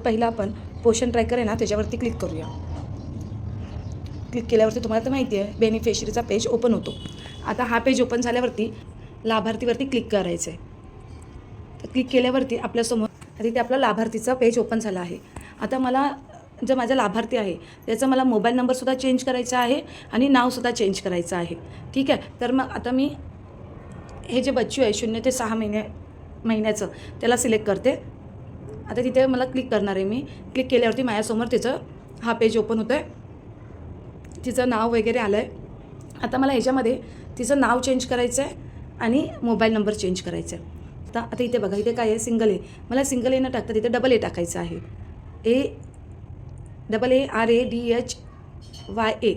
पहिला आपण पोषण ट्रॅकर आहे ना त्याच्यावरती क्लिक करूया. क्लिक केल्यावरती तुम्हाला तर माहिती आहे बेनिफिशरीचा पेज ओपन होतो. आता हा पेज ओपन झाल्यावरती लाभार्थीवरती क्लिक करायचं आहे तर क्लिक केल्यावरती आपल्यासमोर तिथे आपला लाभार्थीचा पेज ओपन झाला आहे. आता मला जो माझा लाभार्थी आहे त्याचा मला मोबाईल नंबरसुद्धा चेंज करायचा आहे आणि नावसुद्धा चेंज करायचं आहे. ठीक आहे? तर मग आता मी हे जे बच्चू आहे शून्य ते सहा महिने महिन्याचं त्याला सिलेक्ट करते. आता तिथे मला क्लिक करणार आहे मी. क्लिक केल्यावरती माझ्यासमोर तिचं हा पेज ओपन होतं आहे तिचं नाव वगैरे आलं आहे आता मला ह्याच्यामध्ये तिचं नाव चेंज करायचं आहे आणि मोबाईल नंबर चेंज करायचा आहे आता आता इथे बघा इथे काय आहे? सिंगल ए मला सिंगल ए न टाकता तिथे डबल ए टाकायचं आहे. A double A R A D H Y A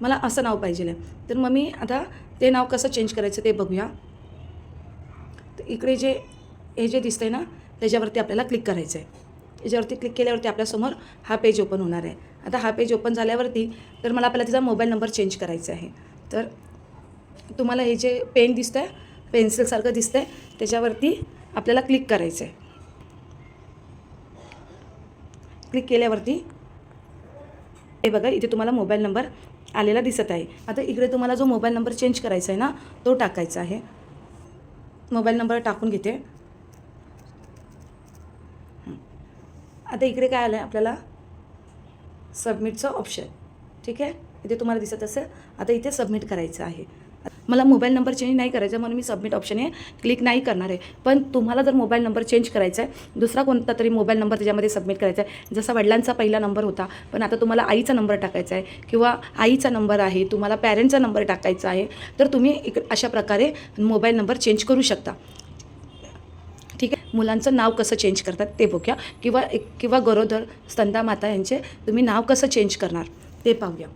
मला असं नाव पाहिजे आहे. तर मग मी आता ते नाव कसं चेंज करायचं ते बघूया. तर इकडे जे हे जे दिसतं आहे ना त्याच्यावरती आपल्याला क्लिक करायचं आहे याच्यावरती क्लिक केल्यावरती आपल्यासमोर हा पेज ओपन होणार आहे. आता हा पेज ओपन झाल्यावरती तर मला आपल्याला तिचा मोबाईल नंबर चेंज करायचा आहे. तर तुम्हाला हे जे पेन दिसतं आहे पेन्सिलसारखं दिसतं आहे त्याच्यावरती आपल्याला क्लिक करायचं आहे क्लिक केल्यावरती हे बघा इथे तुम्हाला मोबाईल नंबर आलेला दिसत आहे. आता इकडे तुम्हाला जो मोबाईल नंबर चेंज करायचा आहे ना तो टाकायचा आहे. मोबाईल नंबर टाकून घेते. आता इकडे काय आलं आहे आपल्याला? सबमिटचं ऑप्शन ठीक आहे? इथे तुम्हाला दिसत असेल. आता इथे सबमिट करायचं आहे. मला मोबाईल नंबर चेंज नाही करायचा म्हणून मी सबमिट ऑप्शन हे क्लिक नाही करणार आहे. पण तुम्हाला जर मोबाईल नंबर चेंज करायचा आहे दुसरा कोणता तरी मोबाईल नंबर त्याच्यामध्ये सबमिट करायचा आहे. जसा वडिलांचा पहिला नंबर होता पण आता तुम्हाला आईचा नंबर टाकायचा आहे किंवा आईचा नंबर आहे तुम्हाला पॅरेंटचा नंबर टाकायचा आहे तर तुम्ही इक अशा प्रकारे मोबाईल नंबर चेंज करू शकता. ठीक आहे? मुलांचं नाव कसं चेंज करतात ते बघूया. किंवा एक किंवा गरोदर स्तंदा माता यांचे तुम्ही नाव कसं चेंज करणार ते पाहूया.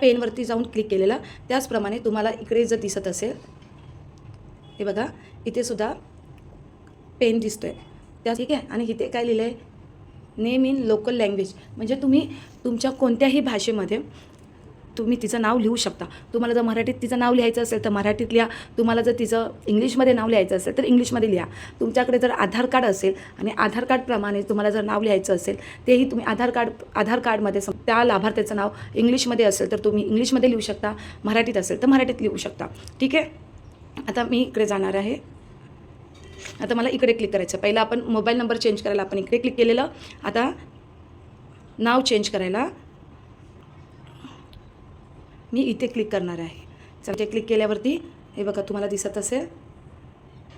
पेनवरती जाऊन क्लिक केलेलं. त्याचप्रमाणे तुम्हाला इकडे जर दिसत असेल हे बघा इथे सुद्धा पेन दिसतो आहे त्या ठीक आहे? आणि इथे काय लिहिलं आहे नेम इन लोकल लँग्वेज म्हणजे तुम्ही तुमच्या कोणत्याही भाषेमध्ये तुम्ही तिचं नाव लिहू शकता. तुम्हाला जर मराठीत तिचं नाव लिहायचं असेल तर मराठीत लिहा तुम्हाला जर तिचं इंग्लिशमध्ये नाव लिहायचं असेल तर इंग्लिशमध्ये लिहा. तुमच्याकडे जर आधार कार्ड असेल आणि आधार कार्डप्रमाणे तुम्हाला जर नाव लिहायचं असेल तेही तुम्ही आधार कार्ड आधार कार्डमध्ये सम त्या लाभार्थ्याचं नाव इंग्लिशमध्ये असेल तर तुम्ही इंग्लिशमध्ये लिहू शकता मराठीत असेल तर मराठीत लिहू शकता. ठीक आहे? आता मी इकडे जाणार आहे. आता मला इकडे क्लिक करायचं पहिलं आपण मोबाईल नंबर चेंज करायला आपण इकडे क्लिक केलेलं. आता नाव चेंज करायला मी इथे क्लिक करणार आहे. चला इथे क्लिक केल्यावरती हे बघा तुम्हाला दिसत असेल.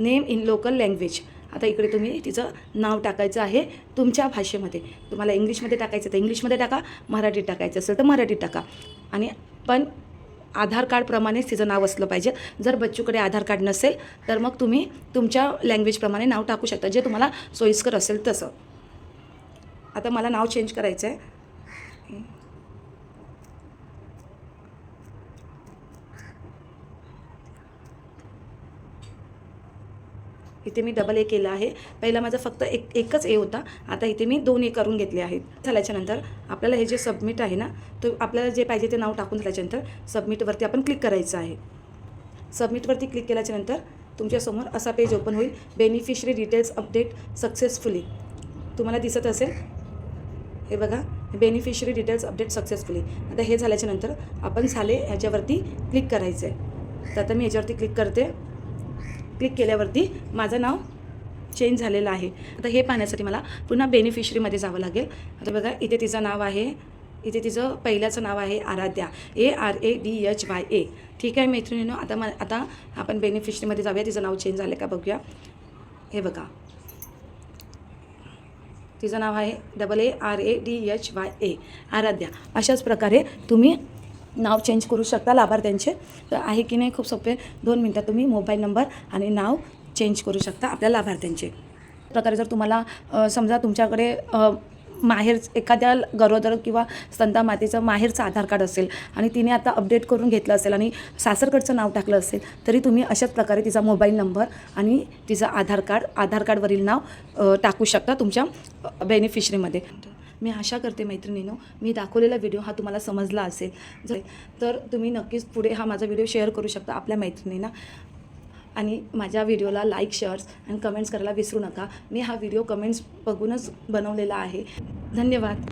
नेम इन लोकल लँग्वेज आता इकडे तुम्ही तिचं नाव टाकायचं आहे तुमच्या भाषेमध्ये. तुम्हाला इंग्लिशमध्ये टाकायचं तर इंग्लिशमध्ये टाका मराठीत टाकायचं असेल तर मराठीत टाका. आणि पण आधार कार्डप्रमाणेच तिचं नाव असलं पाहिजे. जर बच्चूकडे आधार कार्ड नसेल तर मग तुम्ही तुमच्या लँग्वेजप्रमाणे नाव टाकू शकता. जे तुम्हाला सोयीस्कर असेल तसं. आता मला नाव चेंज करायचं आहे इथे मी डबल ए केलं आहे. पहिला माझा फक्त एक एकच ए होता. आता इथे मी दोन ए करून घेतले आहेत. झाल्याच्यानंतर आपल्याला हे जे सबमिट आहे ना तो आपल्याला जे पाहिजे ते नाव टाकून झाल्याच्यानंतर सबमिटवरती आपण क्लिक करायचं आहे. सबमिटवरती क्लिक केल्याच्यानंतर तुमच्यासमोर असा पेज ओपन होईल. बेनिफिशरी डिटेल्स अपडेट सक्सेसफुली तुम्हाला दिसत असेल. हे बघा बेनिफिशरी डिटेल्स अपडेट सक्सेसफुली आता हे झाल्याच्यानंतर आपण झाले ह्याच्यावरती क्लिक करायचं आहे तर आता मी ह्याच्यावरती क्लिक करते. क्लिक केल्यावरती माझं नाव चेंज झालेलं आहे. आता हे पाहण्यासाठी मला पुन्हा बेनिफिशरीमध्ये जावं लागेल. आता बघा इथे तिचं नाव आहे. इथे तिचं पहिल्याचं नाव आहे Aaradhya. A R A D H Y A ठीक आहे मैत्रिणीनं आता म आता आपण बेनिफिशरीमध्ये जाऊया. तिचं नाव चेंज झालं का बघूया. हे बघा. तिचं नाव आहे double A R A D H Y A Aaradhya. अशाच प्रकारे तुम्ही नाव चेंज करू शकता लाभार्थ्यांचे. तर आहे की नाही खूप सोपे. दोन मिनटात तुम्ही मोबाईल नंबर आणि नाव चेंज करू शकता आपल्या लाभार्थ्यांचे. प्रकारे जर तुम्हाला समजा तुमच्याकडे माहेर एखाद्या गरोदर किंवा संता मातेचं माहेरचं आधार कार्ड असेल आणि तिने आता अपडेट करून घेतलं असेल आणि सासरकडचं नाव टाकलं असेल तरी तुम्ही अशाच प्रकारे तिचा मोबाईल नंबर आणि तिचं आधार कार्ड आधार कार्डवरील नाव टाकू शकता तुमच्या बेनिफिशरीमध्ये मी आशा करते मैत्रिणीनो मी दाखवलेला व्हिडिओ हा तुम्हाला समजला असेल. जर तर तुम्ही नक्कीच पुढे हा माझा व्हिडिओ शेअर करू शकता आपल्या मैत्रिणींना. आणि माझ्या व्हिडिओला लाईक शेअर्स आणि कमेंट्स करायला विसरू नका. मी हा व्हिडिओ कमेंट्स बघूनच बनवलेला आहे. धन्यवाद.